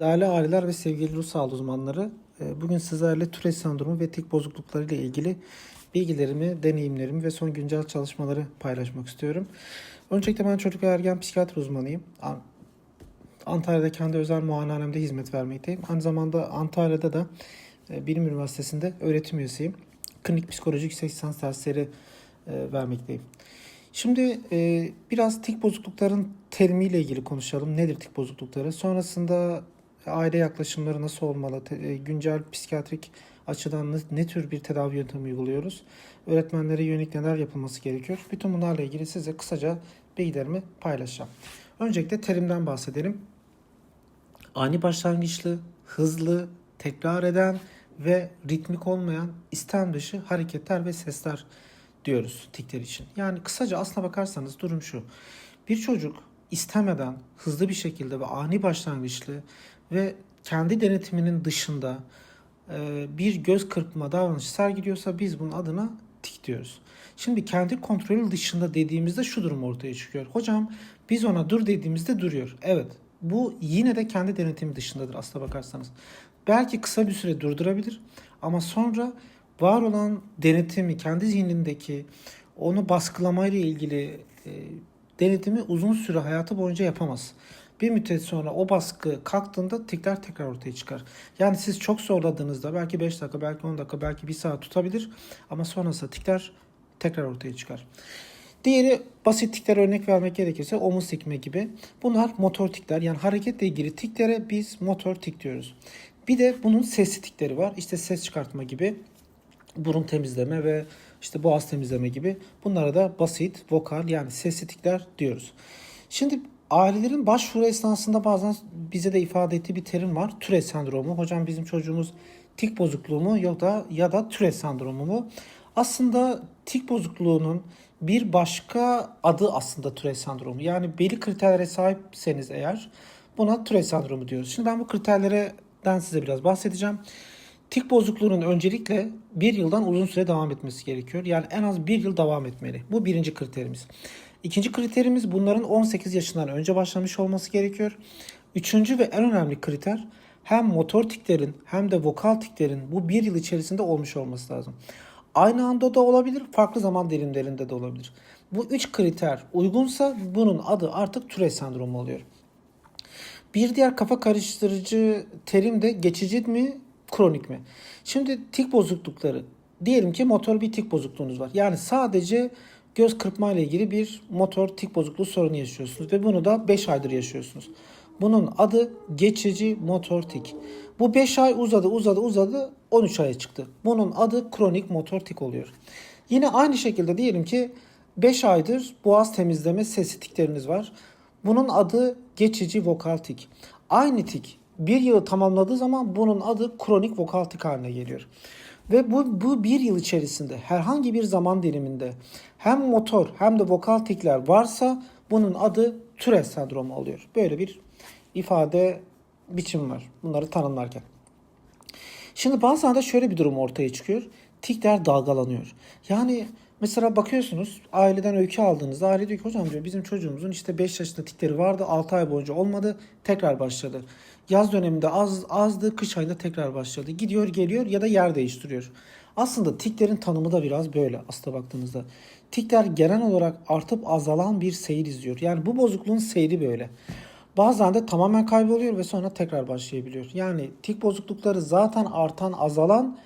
Değerli aileler ve sevgili ruh sağlığı uzmanları, e, bugün sizlerle Tourette sendromu ve tik bozuklukları ile ilgili bilgilerimi, deneyimlerimi ve son güncel çalışmaları paylaşmak istiyorum. Öncelikle ben çocuk ve ergen psikiyatri uzmanıyım. An- Antalya'da kendi özel muayenehanemde hizmet vermekteyim. Aynı zamanda Antalya'da da e, Bilim Üniversitesi'nde öğretim üyesiyim. Klinik psikoloji yüksek lisans dersleri e, vermekteyim. Şimdi e, biraz tik bozuklukların terimiyle ilgili konuşalım. Nedir tik bozuklukları? Sonrasında aile yaklaşımları nasıl olmalı? E, güncel psikiyatrik açıdan ne, ne tür bir tedavi yöntemi uyguluyoruz? Öğretmenlere yönelik neler yapılması gerekiyor? Bütün bunlarla ilgili size kısaca bilgilerimi paylaşacağım. Öncelikle terimden bahsedelim. Ani başlangıçlı, hızlı, tekrar eden ve ritmik olmayan istem dışı hareketler ve sesler diyoruz tikler için. Yani kısaca aslına bakarsanız durum şu. Bir çocuk istemeden hızlı bir şekilde ve ani başlangıçlı ve kendi denetiminin dışında e, bir göz kırpma davranışı sergiliyorsa biz bunun adına tik diyoruz. Şimdi kendi kontrolü dışında dediğimizde şu durum ortaya çıkıyor. Hocam biz ona dur dediğimizde duruyor. Evet bu yine de kendi denetimi dışındadır aslına bakarsanız. Belki kısa bir süre durdurabilir ama sonra var olan denetimi kendi zihnindeki onu baskılamayla ilgili e, denetimi uzun süre hayatı boyunca yapamaz. Bir müddet sonra o baskı kalktığında tikler tekrar ortaya çıkar. Yani siz çok zorladığınızda belki 5 dakika, belki 10 dakika, belki 1 saat tutabilir ama sonrasında tikler tekrar ortaya çıkar. Diğeri basit tikler örnek vermek gerekirse omuz tikme gibi. Bunlar motor tikler yani hareketle ilgili tiklere biz motor tik diyoruz. Bir de bunun sesli tikleri var. İşte ses çıkartma gibi, burun temizleme ve işte boğaz temizleme gibi. Bunlara da basit, vokal yani sesli tikler diyoruz. Şimdi ailelerin başvuru esnasında bazen bize de ifade ettiği bir terim var. Tourette sendromu. Hocam bizim çocuğumuz tik bozukluğu mu ya da ya da Tourette sendromu mu? Aslında tik bozukluğunun bir başka adı aslında Tourette sendromu. Yani belli kriterlere sahipseniz eğer buna Tourette sendromu diyoruz. Şimdi ben bu kriterlerden size biraz bahsedeceğim. Tik bozukluğunun öncelikle bir yıldan uzun süre devam etmesi gerekiyor. Yani en az bir yıl devam etmeli. Bu birinci kriterimiz. İkinci kriterimiz bunların 18 yaşından önce başlamış olması gerekiyor. Üçüncü ve en önemli kriter hem motor tiklerin hem de vokal tiklerin bu bir yıl içerisinde olmuş olması lazım. Aynı anda da olabilir, farklı zaman dilimlerinde de olabilir. Bu üç kriter uygunsa bunun adı artık Tourette sendromu oluyor. Bir diğer kafa karıştırıcı terim de geçici mi, kronik mi? Şimdi tik bozuklukları. Diyelim ki motor bir tik bozukluğunuz var. Yani sadece göz kırpma ile ilgili bir motor tik bozukluğu sorunu yaşıyorsunuz ve bunu da 5 aydır yaşıyorsunuz. Bunun adı geçici motor tik. Bu 5 ay uzadı uzadı uzadı 13 aya çıktı. Bunun adı kronik motor tik oluyor. Yine aynı şekilde diyelim ki 5 aydır boğaz temizleme sesi tikleriniz var. Bunun adı geçici vokal tik. Aynı tik bir yılı tamamladığı zaman bunun adı kronik vokal tik haline geliyor. Ve bu, bu bir yıl içerisinde herhangi bir zaman diliminde hem motor hem de vokal tikler varsa bunun adı Tourette sendromu oluyor. Böyle bir ifade biçim var bunları tanımlarken. Şimdi bazen de şöyle bir durum ortaya çıkıyor. Tikler dalgalanıyor. Yani mesela bakıyorsunuz aileden öykü aldığınızda aile diyor ki hocam diyor bizim çocuğumuzun işte 5 yaşında tikleri vardı 6 ay boyunca olmadı tekrar başladı. Yaz döneminde az azdı kış ayında tekrar başladı. Gidiyor geliyor ya da yer değiştiriyor. Aslında tiklerin tanımı da biraz böyle aslında baktığınızda. Tikler genel olarak artıp azalan bir seyir izliyor. Yani bu bozukluğun seyri böyle. Bazen de tamamen kayboluyor ve sonra tekrar başlayabiliyor. Yani tik bozuklukları zaten artan, azalan,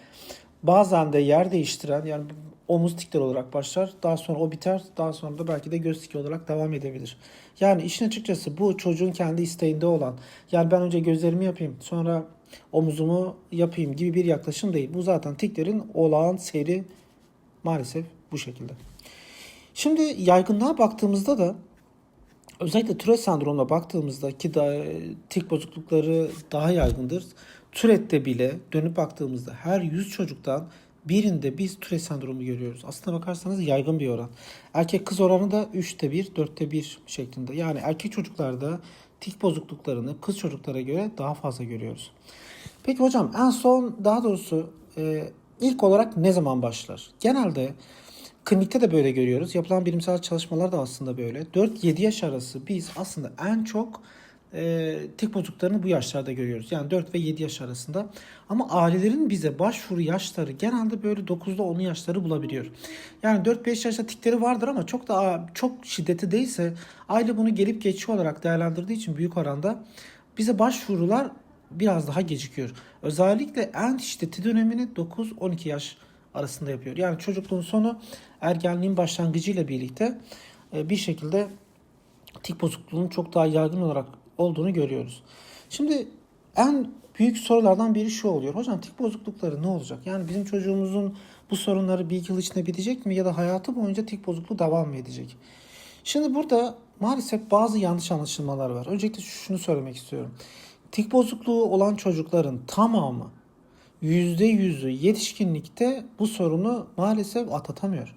bazen de yer değiştiren yani omuz tikleri olarak başlar. Daha sonra o biter. Daha sonra da belki de göz tiki olarak devam edebilir. Yani işin açıkçası bu çocuğun kendi isteğinde olan yani ben önce gözlerimi yapayım sonra omuzumu yapayım gibi bir yaklaşım değil. Bu zaten tiklerin olağan seyri maalesef bu şekilde. Şimdi yaygınlığa baktığımızda da Özellikle Tourette sendromuna baktığımızda ki da, tik bozuklukları daha yaygındır. Tourette'de bile dönüp baktığımızda her 100 çocuktan birinde biz Tourette sendromu görüyoruz. Aslına bakarsanız yaygın bir oran. Erkek kız oranı da 3'te 1, 4'te 1 şeklinde. Yani erkek çocuklarda tik bozukluklarını kız çocuklara göre daha fazla görüyoruz. Peki hocam en son daha doğrusu e, ilk olarak ne zaman başlar? Genelde Klinikte de böyle görüyoruz. Yapılan bilimsel çalışmalar da aslında böyle. 4-7 yaş arası biz aslında en çok e, tik bozukluklarını bu yaşlarda görüyoruz. Yani 4 ve 7 yaş arasında. Ama ailelerin bize başvuru yaşları genelde böyle 9'da 10 yaşları bulabiliyor. Yani 4-5 yaşta tikleri vardır ama çok da çok şiddeti değilse aile bunu gelip geçici olarak değerlendirdiği için büyük oranda bize başvurular biraz daha gecikiyor. Özellikle en şiddetli dönemini 9-12 yaş arasında yapıyor. Yani çocukluğun sonu ergenliğin başlangıcıyla birlikte e, bir şekilde tik bozukluğunun çok daha yaygın olarak olduğunu görüyoruz. Şimdi en büyük sorulardan biri şu oluyor. Hocam tik bozuklukları ne olacak? Yani bizim çocuğumuzun bu sorunları bir yıl içinde bitecek mi ya da hayatı boyunca tik bozukluğu devam mı edecek? Şimdi burada maalesef bazı yanlış anlaşılmalar var. Öncelikle şunu söylemek istiyorum. Tik bozukluğu olan çocukların tamamı %100'ü yetişkinlikte bu sorunu maalesef atlatamıyor.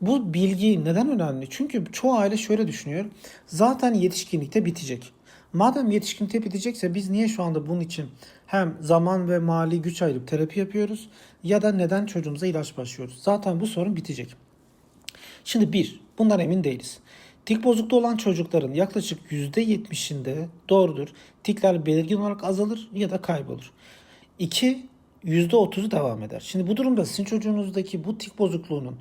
Bu bilgi neden önemli? Çünkü çoğu aile şöyle düşünüyor. Zaten yetişkinlikte bitecek. Madem yetişkinlikte bitecekse biz niye şu anda bunun için hem zaman ve mali güç ayırıp terapi yapıyoruz ya da neden çocuğumuza ilaç başlıyoruz? Zaten bu sorun bitecek. Şimdi bir, bundan emin değiliz. Tik bozukluğu olan çocukların yaklaşık %70'inde doğrudur. Tikler belirgin olarak azalır ya da kaybolur. İki, %30'u devam eder. Şimdi bu durumda sizin çocuğunuzdaki bu tik bozukluğunun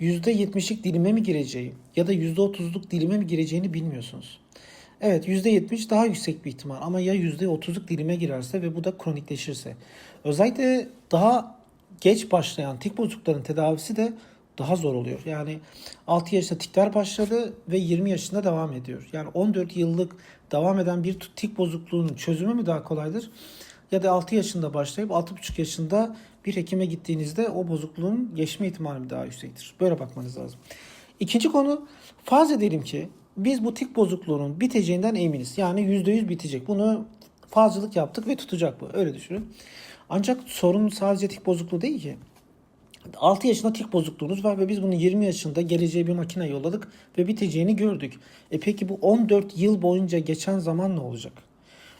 %70'lik dilime mi gireceği ya da %30'luk dilime mi gireceğini bilmiyorsunuz. Evet %70 daha yüksek bir ihtimal ama ya %30'luk dilime girerse ve bu da kronikleşirse. Özellikle daha geç başlayan tik bozuklukların tedavisi de daha zor oluyor. Yani 6 yaşta tikler başladı ve 20 yaşında devam ediyor. Yani 14 yıllık devam eden bir tik bozukluğunun çözümü mü daha kolaydır? Ya da 6 yaşında başlayıp 6,5 yaşında bir hekime gittiğinizde o bozukluğun geçme ihtimali daha yüksektir? Böyle bakmanız lazım. İkinci konu farz edelim ki biz bu tik bozukluğunun biteceğinden eminiz. Yani %100 bitecek. Bunu fazlalık yaptık ve tutacak bu. Öyle düşünün. Ancak sorun sadece tik bozukluğu değil ki. 6 yaşında tik bozukluğunuz var ve biz bunu 20 yaşında geleceğe bir makine yolladık ve biteceğini gördük. E peki bu 14 yıl boyunca geçen zaman ne olacak?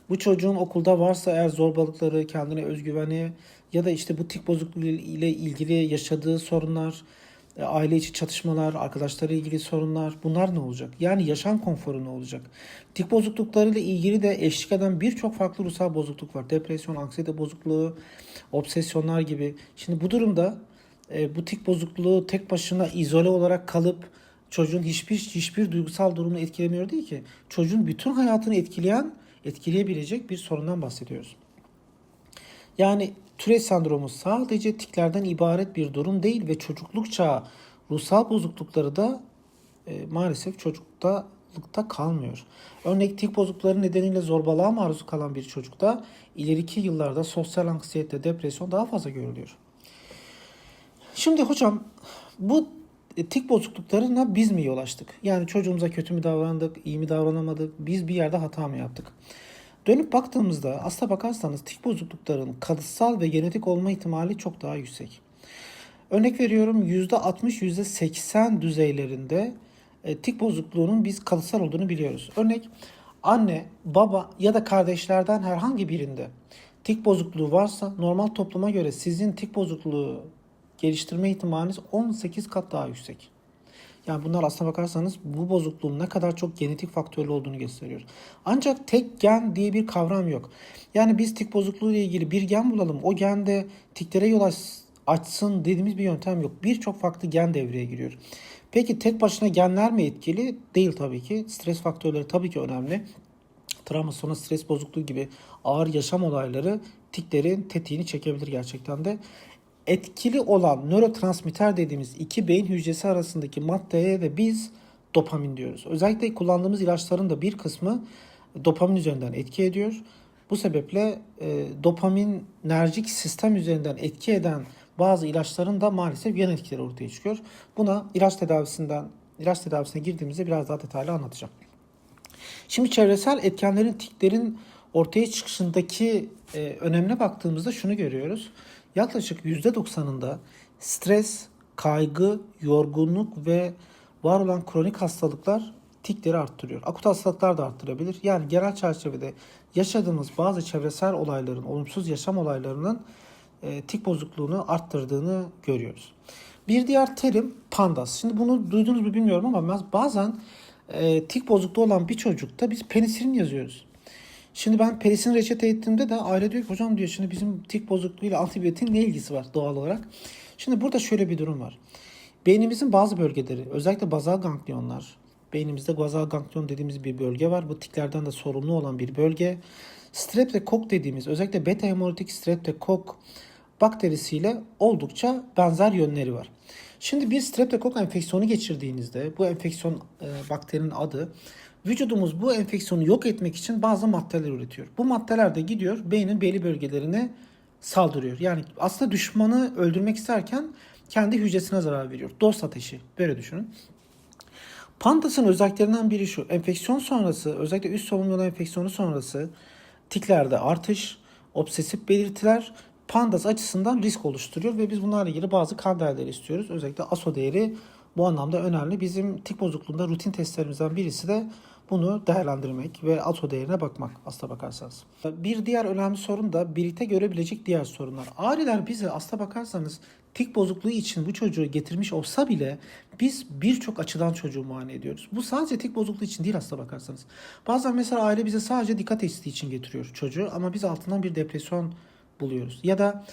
Bu çocuğun okulda varsa eğer zorbalıkları, kendine özgüveni ya da işte bu tik bozukluğu ile ilgili yaşadığı sorunlar, aile içi çatışmalar, arkadaşları ilgili sorunlar bunlar ne olacak? Yani yaşam konforu ne olacak? Tik bozukluklarıyla ilgili de eşlik eden birçok farklı ruhsal bozukluk var. Depresyon, anksiyete bozukluğu, obsesyonlar gibi. Şimdi bu durumda e, bu tik bozukluğu tek başına izole olarak kalıp çocuğun hiçbir hiçbir duygusal durumunu etkilemiyor değil ki. Çocuğun bütün hayatını etkileyen, etkileyebilecek bir sorundan bahsediyoruz. Yani Türet sendromu sadece tiklerden ibaret bir durum değil ve çocukluk çağı ruhsal bozuklukları da e, maalesef çocuktalıkta kalmıyor. Örnek tik bozuklukları nedeniyle zorbalığa maruz kalan bir çocukta ileriki yıllarda sosyal anksiyete, depresyon daha fazla görülüyor. Şimdi hocam bu tik bozukluklarına biz mi yol açtık? Yani çocuğumuza kötü mü davrandık, iyi mi davranamadık, biz bir yerde hata mı yaptık? Dönüp baktığımızda aslına bakarsanız tik bozuklukların kalıtsal ve genetik olma ihtimali çok daha yüksek. Örnek veriyorum %60 %80 düzeylerinde e, tik bozukluğunun biz kalıtsal olduğunu biliyoruz. Örnek anne, baba ya da kardeşlerden herhangi birinde tik bozukluğu varsa normal topluma göre sizin tik bozukluğu geliştirme ihtimaliniz 18 kat daha yüksek. Yani bunlar aslına bakarsanız bu bozukluğun ne kadar çok genetik faktörlü olduğunu gösteriyor. Ancak tek gen diye bir kavram yok. Yani biz tik bozukluğu ile ilgili bir gen bulalım. O gende tiklere yol açsın dediğimiz bir yöntem yok. Birçok farklı gen devreye giriyor. Peki tek başına genler mi etkili? Değil tabii ki. Stres faktörleri tabii ki önemli. Travma sonra stres bozukluğu gibi ağır yaşam olayları tiklerin tetiğini çekebilir gerçekten de etkili olan nörotransmitter dediğimiz iki beyin hücresi arasındaki maddeye de biz dopamin diyoruz. Özellikle kullandığımız ilaçların da bir kısmı dopamin üzerinden etki ediyor. Bu sebeple e, dopaminerjik sistem üzerinden etki eden bazı ilaçların da maalesef yan etkileri ortaya çıkıyor. Buna ilaç tedavisinden ilaç tedavisine girdiğimizde biraz daha detaylı anlatacağım. Şimdi çevresel etkenlerin tiklerin ortaya çıkışındaki e, önemine baktığımızda şunu görüyoruz yaklaşık %90'ında stres, kaygı, yorgunluk ve var olan kronik hastalıklar tikleri arttırıyor. Akut hastalıklar da arttırabilir. Yani genel çerçevede yaşadığımız bazı çevresel olayların, olumsuz yaşam olaylarının e, tik bozukluğunu arttırdığını görüyoruz. Bir diğer terim pandas. Şimdi bunu duydunuz mu bilmiyorum ama bazen e, tik bozukluğu olan bir çocukta biz penisilin yazıyoruz. Şimdi ben perisini reçete ettiğimde de aile diyor ki hocam diyor şimdi bizim tik bozukluğuyla antibiyotin ne ilgisi var doğal olarak. Şimdi burada şöyle bir durum var. Beynimizin bazı bölgeleri özellikle bazal ganglionlar beynimizde bazal ganglion dediğimiz bir bölge var. Bu tiklerden de sorumlu olan bir bölge. Streptokok dediğimiz özellikle beta hemolitik streptokok bakterisiyle oldukça benzer yönleri var. Şimdi bir streptokok enfeksiyonu geçirdiğinizde bu enfeksiyon e, bakterinin adı vücudumuz bu enfeksiyonu yok etmek için bazı maddeler üretiyor. Bu maddeler de gidiyor beynin belli bölgelerine saldırıyor. Yani aslında düşmanı öldürmek isterken kendi hücresine zarar veriyor. Dost ateşi böyle düşünün. Pandas'ın özelliklerinden biri şu. Enfeksiyon sonrası özellikle üst solunum yolu enfeksiyonu sonrası tiklerde artış, obsesif belirtiler pandas açısından risk oluşturuyor ve biz bunlarla ilgili bazı kan değerleri istiyoruz. Özellikle ASO değeri bu anlamda önemli. Bizim tik bozukluğunda rutin testlerimizden birisi de bunu değerlendirmek ve ASO değerine bakmak aslına bakarsanız. Bir diğer önemli sorun da birlikte görebilecek diğer sorunlar. Aileler bize aslına bakarsanız tik bozukluğu için bu çocuğu getirmiş olsa bile biz birçok açıdan çocuğu muayene ediyoruz. Bu sadece tik bozukluğu için değil aslına bakarsanız. Bazen mesela aile bize sadece dikkat eksikliği için getiriyor çocuğu ama biz altından bir depresyon buluyoruz. Ya da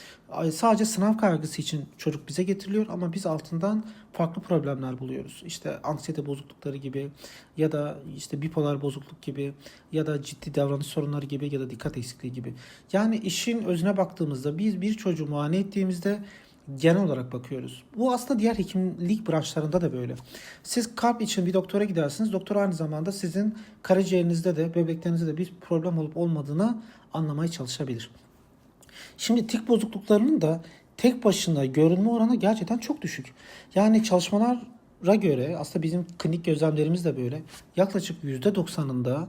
sadece sınav kaygısı için çocuk bize getiriliyor ama biz altından farklı problemler buluyoruz. İşte anksiyete bozuklukları gibi ya da işte bipolar bozukluk gibi ya da ciddi davranış sorunları gibi ya da dikkat eksikliği gibi. Yani işin özüne baktığımızda biz bir çocuğu muayene ettiğimizde genel olarak bakıyoruz. Bu aslında diğer hekimlik branşlarında da böyle. Siz kalp için bir doktora gidersiniz. Doktor aynı zamanda sizin karaciğerinizde de bebeklerinizde de bir problem olup olmadığını anlamaya çalışabilir. Şimdi tik bozukluklarının da tek başına görünme oranı gerçekten çok düşük. Yani çalışmalara göre aslında bizim klinik gözlemlerimiz de böyle. Yaklaşık %90'ında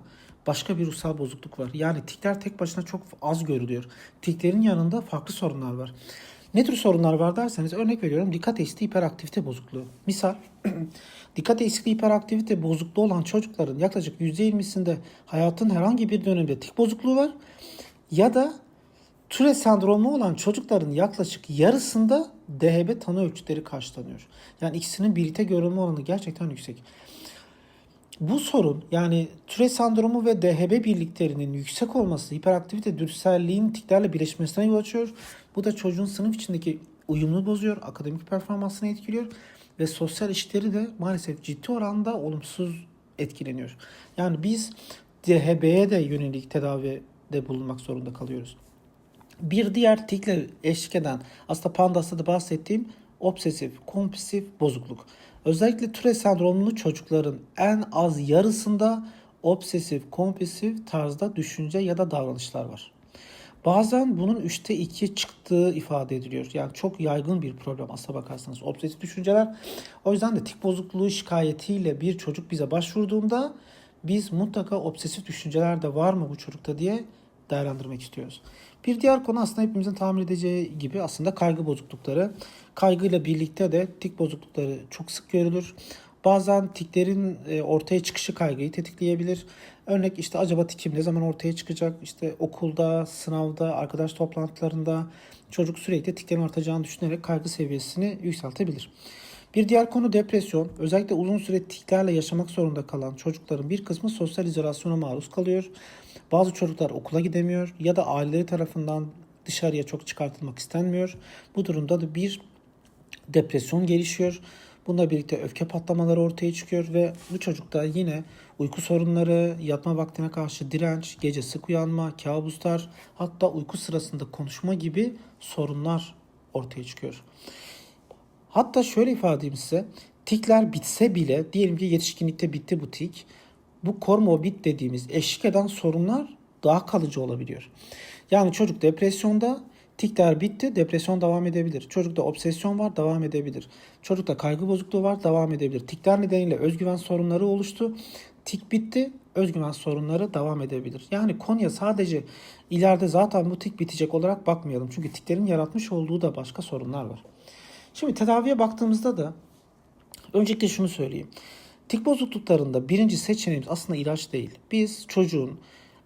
başka bir ruhsal bozukluk var. Yani tikler tek başına çok az görülüyor. Tiklerin yanında farklı sorunlar var. Ne tür sorunlar var derseniz örnek veriyorum dikkat eksikliği hiperaktivite bozukluğu. Misal dikkat eksikliği hiperaktivite bozukluğu olan çocukların yaklaşık %20'sinde hayatın herhangi bir döneminde tik bozukluğu var. Ya da Türe sendromu olan çocukların yaklaşık yarısında DHB tanı ölçütleri karşılanıyor. Yani ikisinin birlikte görülme oranı gerçekten yüksek. Bu sorun yani Türe sendromu ve DHB birliklerinin yüksek olması hiperaktivite dürtüselliğin tiklerle birleşmesine yol açıyor. Bu da çocuğun sınıf içindeki uyumunu bozuyor, akademik performansını etkiliyor ve sosyal işleri de maalesef ciddi oranda olumsuz etkileniyor. Yani biz DHB'ye de yönelik tedavide bulunmak zorunda kalıyoruz. Bir diğer tikle eşlik eden aslında pandasta da bahsettiğim obsesif, kompulsif bozukluk. Özellikle Tourette sendromlu çocukların en az yarısında obsesif, kompulsif tarzda düşünce ya da davranışlar var. Bazen bunun 3'te 2 çıktığı ifade ediliyor. Yani çok yaygın bir problem aslına bakarsanız. Obsesif düşünceler. O yüzden de tik bozukluğu şikayetiyle bir çocuk bize başvurduğunda biz mutlaka obsesif düşünceler de var mı bu çocukta diye değerlendirmek istiyoruz. Bir diğer konu aslında hepimizin tahmin edeceği gibi aslında kaygı bozuklukları. Kaygıyla birlikte de tik bozuklukları çok sık görülür. Bazen tiklerin e, ortaya çıkışı kaygıyı tetikleyebilir. Örnek işte acaba tikim ne zaman ortaya çıkacak? İşte okulda, sınavda, arkadaş toplantılarında çocuk sürekli tiklerin artacağını düşünerek kaygı seviyesini yükseltebilir. Bir diğer konu depresyon. Özellikle uzun süre tiklerle yaşamak zorunda kalan çocukların bir kısmı sosyal izolasyona maruz kalıyor. Bazı çocuklar okula gidemiyor ya da aileleri tarafından dışarıya çok çıkartılmak istenmiyor. Bu durumda da bir depresyon gelişiyor. Bununla birlikte öfke patlamaları ortaya çıkıyor ve bu çocukta yine uyku sorunları, yatma vaktine karşı direnç, gece sık uyanma, kabuslar, hatta uyku sırasında konuşma gibi sorunlar ortaya çıkıyor. Hatta şöyle ifade edeyim size. Tikler bitse bile diyelim ki yetişkinlikte bitti bu tik. Bu komorbid dediğimiz eşlik eden sorunlar daha kalıcı olabiliyor. Yani çocuk depresyonda tikler bitti, depresyon devam edebilir. Çocukta obsesyon var, devam edebilir. Çocukta kaygı bozukluğu var, devam edebilir. Tikler nedeniyle özgüven sorunları oluştu. Tik bitti, özgüven sorunları devam edebilir. Yani Konya sadece ileride zaten bu tik bitecek olarak bakmayalım. Çünkü tiklerin yaratmış olduğu da başka sorunlar var. Şimdi tedaviye baktığımızda da öncelikle şunu söyleyeyim. Tik bozukluklarında birinci seçeneğimiz aslında ilaç değil. Biz çocuğun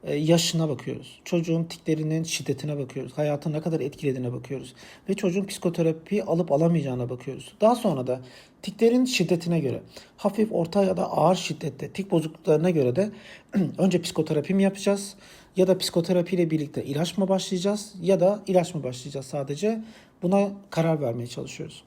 e, yaşına bakıyoruz. Çocuğun tiklerinin şiddetine bakıyoruz. Hayatını ne kadar etkilediğine bakıyoruz. Ve çocuğun psikoterapi alıp alamayacağına bakıyoruz. Daha sonra da tiklerin şiddetine göre hafif, orta ya da ağır şiddette tik bozukluklarına göre de önce psikoterapi mi yapacağız? ya da psikoterapi ile birlikte ilaç mı başlayacağız ya da ilaç mı başlayacağız sadece buna karar vermeye çalışıyoruz.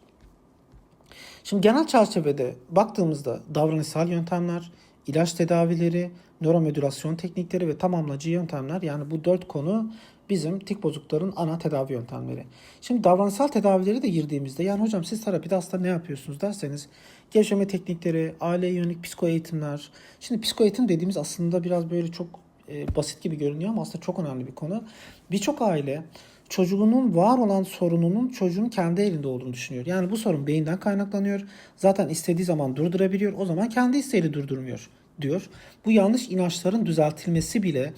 Şimdi genel çerçevede baktığımızda davranışsal yöntemler, ilaç tedavileri, nöromodülasyon teknikleri ve tamamlayıcı yöntemler yani bu dört konu bizim tik bozuklukların ana tedavi yöntemleri. Şimdi davranışsal tedavileri de girdiğimizde yani hocam siz terapide aslında ne yapıyorsunuz derseniz gevşeme teknikleri, aileye yönelik psiko eğitimler. Şimdi psiko eğitim dediğimiz aslında biraz böyle çok e, basit gibi görünüyor ama aslında çok önemli bir konu. Birçok aile çocuğunun var olan sorununun çocuğun kendi elinde olduğunu düşünüyor. Yani bu sorun beyinden kaynaklanıyor. Zaten istediği zaman durdurabiliyor. O zaman kendi isteğiyle durdurmuyor diyor. Bu yanlış inançların düzeltilmesi bile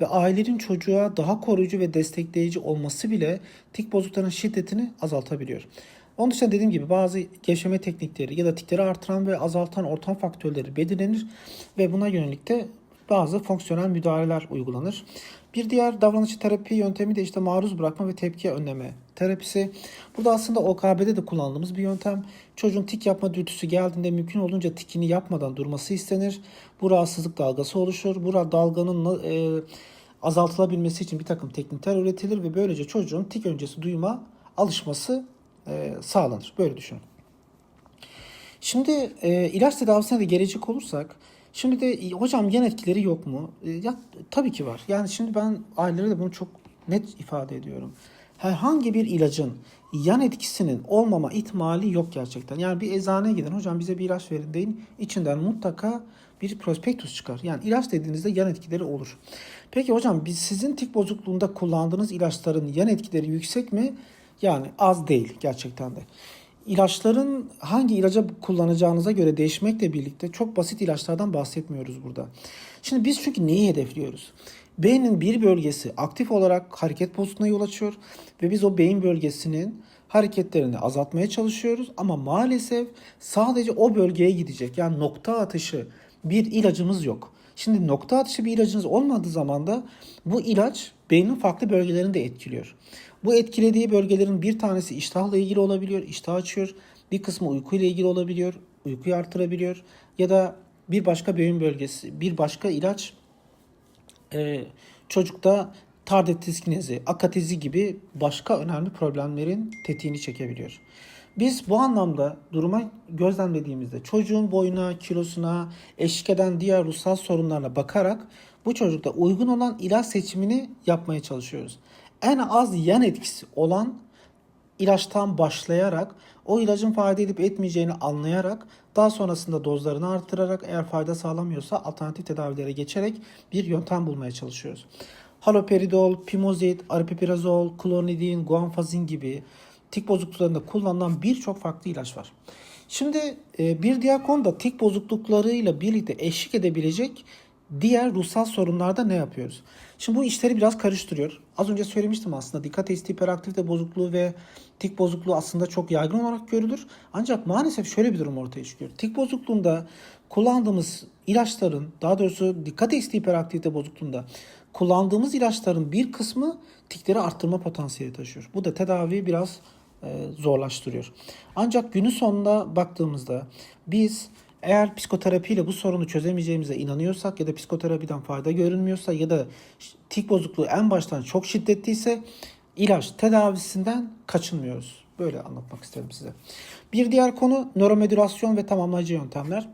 ve ailenin çocuğa daha koruyucu ve destekleyici olması bile tik bozukluklarının şiddetini azaltabiliyor. Onun dışında dediğim gibi bazı gevşeme teknikleri ya da tikleri artıran ve azaltan ortam faktörleri belirlenir ve buna yönelik de bazı fonksiyonel müdahaleler uygulanır. Bir diğer davranışçı terapi yöntemi de işte maruz bırakma ve tepki önleme terapisi. Burada aslında OKB'de de kullandığımız bir yöntem. Çocuğun tik yapma dürtüsü geldiğinde mümkün olduğunca tikini yapmadan durması istenir. Bu rahatsızlık dalgası oluşur. Bu dalganın e, azaltılabilmesi için bir takım teknikler üretilir ve böylece çocuğun tik öncesi duyma alışması e, sağlanır. Böyle düşünün. Şimdi e, ilaç tedavisine de gelecek olursak Şimdi de hocam yan etkileri yok mu? E, ya tabii ki var. Yani şimdi ben ailelere de bunu çok net ifade ediyorum. Herhangi bir ilacın yan etkisinin olmama ihtimali yok gerçekten. Yani bir eczaneye gidin hocam bize bir ilaç verin deyin. İçinden mutlaka bir prospektus çıkar. Yani ilaç dediğinizde yan etkileri olur. Peki hocam biz sizin tik bozukluğunda kullandığınız ilaçların yan etkileri yüksek mi? Yani az değil gerçekten de. İlaçların hangi ilaca kullanacağınıza göre değişmekle birlikte çok basit ilaçlardan bahsetmiyoruz burada. Şimdi biz çünkü neyi hedefliyoruz? Beynin bir bölgesi aktif olarak hareket bozukluğuna yol açıyor ve biz o beyin bölgesinin hareketlerini azaltmaya çalışıyoruz ama maalesef sadece o bölgeye gidecek yani nokta atışı bir ilacımız yok. Şimdi nokta atışı bir ilacınız olmadığı zaman da bu ilaç beynin farklı bölgelerini de etkiliyor. Bu etkilediği bölgelerin bir tanesi iştahla ilgili olabiliyor, iştah açıyor. Bir kısmı uykuyla ilgili olabiliyor, uykuyu artırabiliyor. Ya da bir başka beyin bölgesi, bir başka ilaç e, çocukta tardet diskinezi, akatizi gibi başka önemli problemlerin tetiğini çekebiliyor. Biz bu anlamda duruma gözlemlediğimizde çocuğun boyuna, kilosuna, eşlik eden diğer ruhsal sorunlarına bakarak bu çocukta uygun olan ilaç seçimini yapmaya çalışıyoruz en az yan etkisi olan ilaçtan başlayarak o ilacın fayda edip etmeyeceğini anlayarak daha sonrasında dozlarını artırarak eğer fayda sağlamıyorsa alternatif tedavilere geçerek bir yöntem bulmaya çalışıyoruz. Haloperidol, pimozit, aripiprazol, klonidin, guanfazin gibi tik bozukluklarında kullanılan birçok farklı ilaç var. Şimdi e, bir diğer konu da tik bozukluklarıyla birlikte eşlik edebilecek diğer ruhsal sorunlarda ne yapıyoruz? Şimdi bu işleri biraz karıştırıyor. Az önce söylemiştim aslında dikkat eksikliği hiperaktivite bozukluğu ve tik bozukluğu aslında çok yaygın olarak görülür. Ancak maalesef şöyle bir durum ortaya çıkıyor. Tik bozukluğunda kullandığımız ilaçların daha doğrusu dikkat eksikliği hiperaktivite bozukluğunda kullandığımız ilaçların bir kısmı tikleri arttırma potansiyeli taşıyor. Bu da tedaviyi biraz e, zorlaştırıyor. Ancak günün sonunda baktığımızda biz eğer psikoterapiyle bu sorunu çözemeyeceğimize inanıyorsak ya da psikoterapiden fayda görünmüyorsa ya da tik bozukluğu en baştan çok şiddetliyse ilaç tedavisinden kaçınmıyoruz. Böyle anlatmak isterim size. Bir diğer konu nöromodülasyon ve tamamlayıcı yöntemler.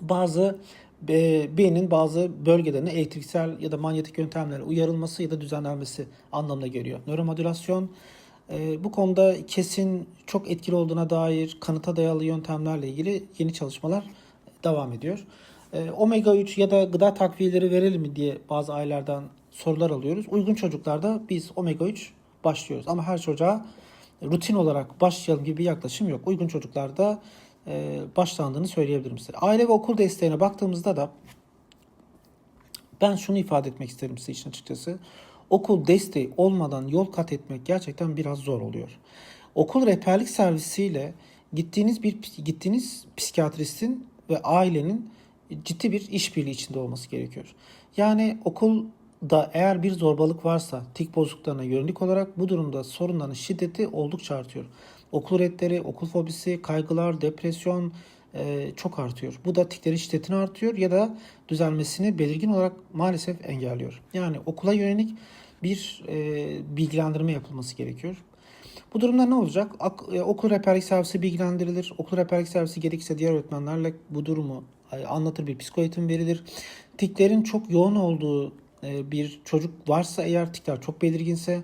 Bazı beynin bazı bölgelerine elektriksel ya da manyetik yöntemlerle uyarılması ya da düzenlenmesi anlamına geliyor. Nöromodülasyon e, bu konuda kesin çok etkili olduğuna dair kanıta dayalı yöntemlerle ilgili yeni çalışmalar devam ediyor. E, omega 3 ya da gıda takviyeleri verelim mi diye bazı ailelerden sorular alıyoruz. Uygun çocuklarda biz omega 3 başlıyoruz ama her çocuğa rutin olarak başlayalım gibi bir yaklaşım yok. Uygun çocuklarda e, başlandığını söyleyebilirim size. Aile ve okul desteğine baktığımızda da ben şunu ifade etmek isterim size işin açıkçası okul desteği olmadan yol kat etmek gerçekten biraz zor oluyor. Okul rehberlik servisiyle gittiğiniz bir gittiğiniz psikiyatristin ve ailenin ciddi bir işbirliği içinde olması gerekiyor. Yani okulda eğer bir zorbalık varsa tik bozukluklarına yönelik olarak bu durumda sorunların şiddeti oldukça artıyor. Okul reddleri, okul fobisi, kaygılar, depresyon, çok artıyor. Bu da tiklerin şiddetini artıyor ya da düzelmesini belirgin olarak maalesef engelliyor. Yani okula yönelik bir e, bilgilendirme yapılması gerekiyor. Bu durumda ne olacak? Ak- e, okul rehberlik servisi bilgilendirilir. Okul rehberlik servisi gerekirse diğer öğretmenlerle bu durumu e, anlatır bir psikoeğitim verilir. Tiklerin çok yoğun olduğu e, bir çocuk varsa eğer tikler çok belirginse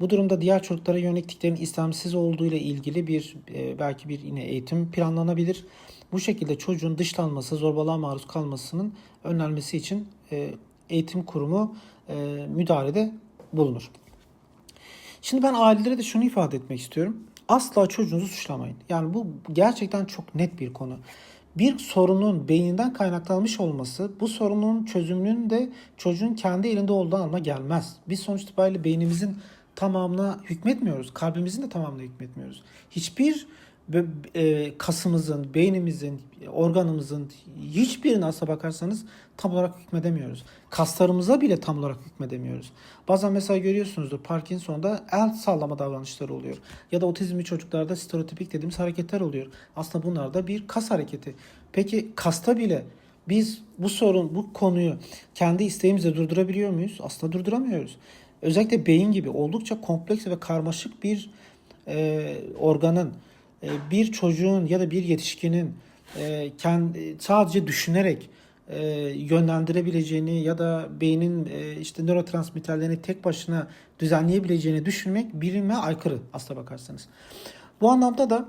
bu durumda diğer çocuklara yönelik tiklerin istemsiz olduğu ile ilgili bir e, belki bir yine eğitim planlanabilir. Bu şekilde çocuğun dışlanması, zorbalığa maruz kalmasının önlenmesi için e, eğitim kurumu e, müdahalede bulunur. Şimdi ben ailelere de şunu ifade etmek istiyorum. Asla çocuğunuzu suçlamayın. Yani bu gerçekten çok net bir konu. Bir sorunun beyninden kaynaklanmış olması bu sorunun çözümünün de çocuğun kendi elinde olduğu anlamına gelmez. Biz sonuç itibariyle beynimizin tamamına hükmetmiyoruz. Kalbimizin de tamamına hükmetmiyoruz. Hiçbir kasımızın, beynimizin, organımızın hiçbirine aslına bakarsanız tam olarak hükmedemiyoruz. Kaslarımıza bile tam olarak hükmedemiyoruz. Bazen mesela görüyorsunuzdur Parkinson'da el sallama davranışları oluyor. Ya da otizmli çocuklarda stereotipik dediğimiz hareketler oluyor. Aslında bunlar da bir kas hareketi. Peki kasta bile biz bu sorun, bu konuyu kendi isteğimizle durdurabiliyor muyuz? Aslında durduramıyoruz. Özellikle beyin gibi oldukça kompleks ve karmaşık bir e, organın e, bir çocuğun ya da bir yetişkinin e, kendi sadece düşünerek e, yönlendirebileceğini ya da beynin e, işte nörotransmitterlerini tek başına düzenleyebileceğini düşünmek bilime aykırı aslına bakarsanız. Bu anlamda da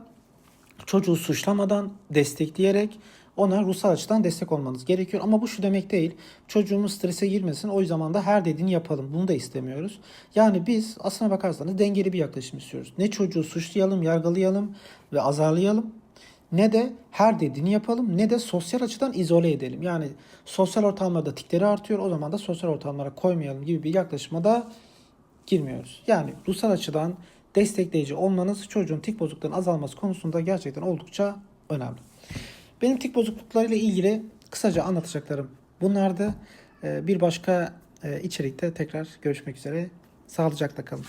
çocuğu suçlamadan destekleyerek ona ruhsal açıdan destek olmanız gerekiyor. Ama bu şu demek değil. Çocuğumuz strese girmesin. O zaman da her dediğini yapalım. Bunu da istemiyoruz. Yani biz aslına bakarsanız dengeli bir yaklaşım istiyoruz. Ne çocuğu suçlayalım, yargılayalım ve azarlayalım. Ne de her dediğini yapalım ne de sosyal açıdan izole edelim. Yani sosyal ortamlarda tikleri artıyor o zaman da sosyal ortamlara koymayalım gibi bir yaklaşıma da girmiyoruz. Yani ruhsal açıdan destekleyici olmanız çocuğun tik bozukluklarının azalması konusunda gerçekten oldukça önemli. Benim tik bozukluklarıyla ilgili kısaca anlatacaklarım bunlardı. Ee, Bir başka e, içerikte tekrar görüşmek üzere. Sağlıcakla kalın.